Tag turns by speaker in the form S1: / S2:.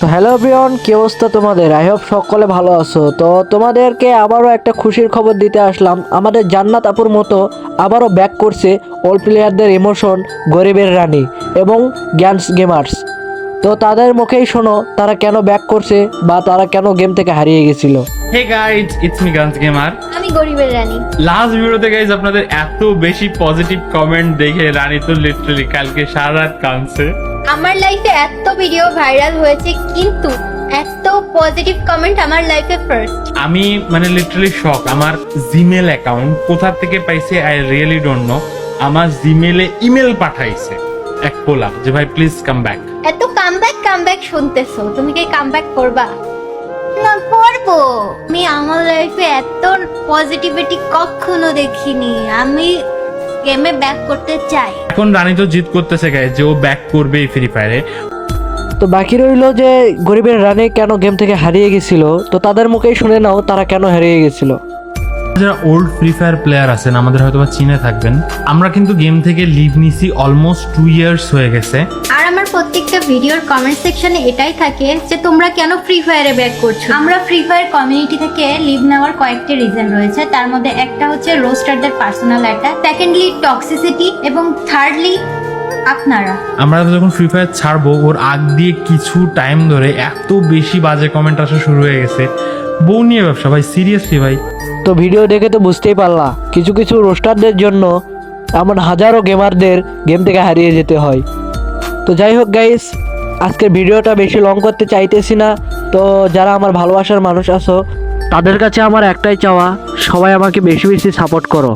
S1: তো hello Brian কি অবস্থা তোমাদের? আই হোপ সকলে ভালো আছো। তো তোমাদেরকে আবারও একটা খুশির খবর দিতে আসলাম। আমাদের জান্নাত আপুর মতো আবারও ব্যাক করছে অল প্লেয়ারদের ইমোশন গরিবের রানী এবং গ্যান্স গেমার্স তো তাদের মুখেই শোনো তারা কেন ব্যাক করছে বা তারা কেন গেম থেকে হারিয়ে গেছিল।
S2: Hey guys it's me Guns Gamer
S3: আমি গরিবের রানী।
S2: লাস্ট ভিডিওতে গাইজ আপনাদের এত বেশি পজিটিভ কমেন্ট দেখে রানী তো লিটারালি কালকে সারা রাত কাঁদছে।
S3: আমার লাইফে এত ভিডিও ভাইরাল হয়েছে কিন্তু এত পজিটিভ কমেন্ট আমার লাইফে ফার্স্ট
S2: আমি মানে লিটারালি শক আমার জিমেল অ্যাকাউন্ট কোথা থেকে পাইছে আই রিয়েলি ডোন্ট নো আমার জিমেলে ইমেল পাঠাইছে এক পোলা যে ভাই প্লিজ কাম ব্যাক
S3: এত কাম ব্যাক কাম ব্যাক শুনতেছো তুমি কি কামব্যাক করবা? না করব। আমি আমার লাইফে এত পজিটিভিটি কখনো দেখিনি। আমি গেমে ব্যাক করতে চাই
S2: এখন রানী তো জিত করতেছে গাইস যে ও ব্যাক করবেই এই ফ্রি ফায়ারে
S1: তো বাকি রইল যে গরিবের রানী কেন গেম থেকে হারিয়ে গেছিল তো তাদের মুখেই শুনে নাও তারা কেন হারিয়ে গেছিল।
S2: যারা ওল্ড ফ্রি ফায়ার প্লেয়ার আছেন আমাদের হয়তো বা চিনে থাকবেন আমরা কিন্তু গেম থেকে লিভ নিছি অলমোস্ট টু ইয়ার্স হয়ে গেছে।
S3: আর আমার প্রত্যেকটা ভিডিওর কমেন্ট সেকশনে এটাই থাকে যে তোমরা কেন ফ্রি ফায়ারে ব্যাক করছ? আমরা ফ্রি ফায়ার কমিউনিটি থেকে লিভ নেওয়ার কয়েকটি রিজন রয়েছে। তার মধ্যে একটা হচ্ছে রোস্টারদের পার্সোনাল অ্যাটাক সেকেন্ডলি টক্সিসিটি এবং থার্ডলি আপনারা।
S2: আমরা যখন ফ্রি ফায়ার ছাড়বো ওর আগ দিয়ে কিছু টাইম ধরে এত বেশি বাজে কমেন্ট আসা শুরু হয়ে গেছে। বউ নিয়ে ব্যবসা ভাই সিরিয়াসলি ভাই।
S1: তো ভিডিও দেখে তো বুঝতেই পারলা, কিছু কিছু রোস্টারদের জন্য এমন হাজারো গেমারদের গেম থেকে হারিয়ে যেতে হয়। তো যাই হোক গাইস আজকে ভিডিওটা বেশি লং করতে চাইতেছি না। তো যারা আমার ভালোবাসার মানুষ আছো, তাদের কাছে আমার একটাই চাওয়া, সবাই আমাকে বেশি বেশি সাপোর্ট করো।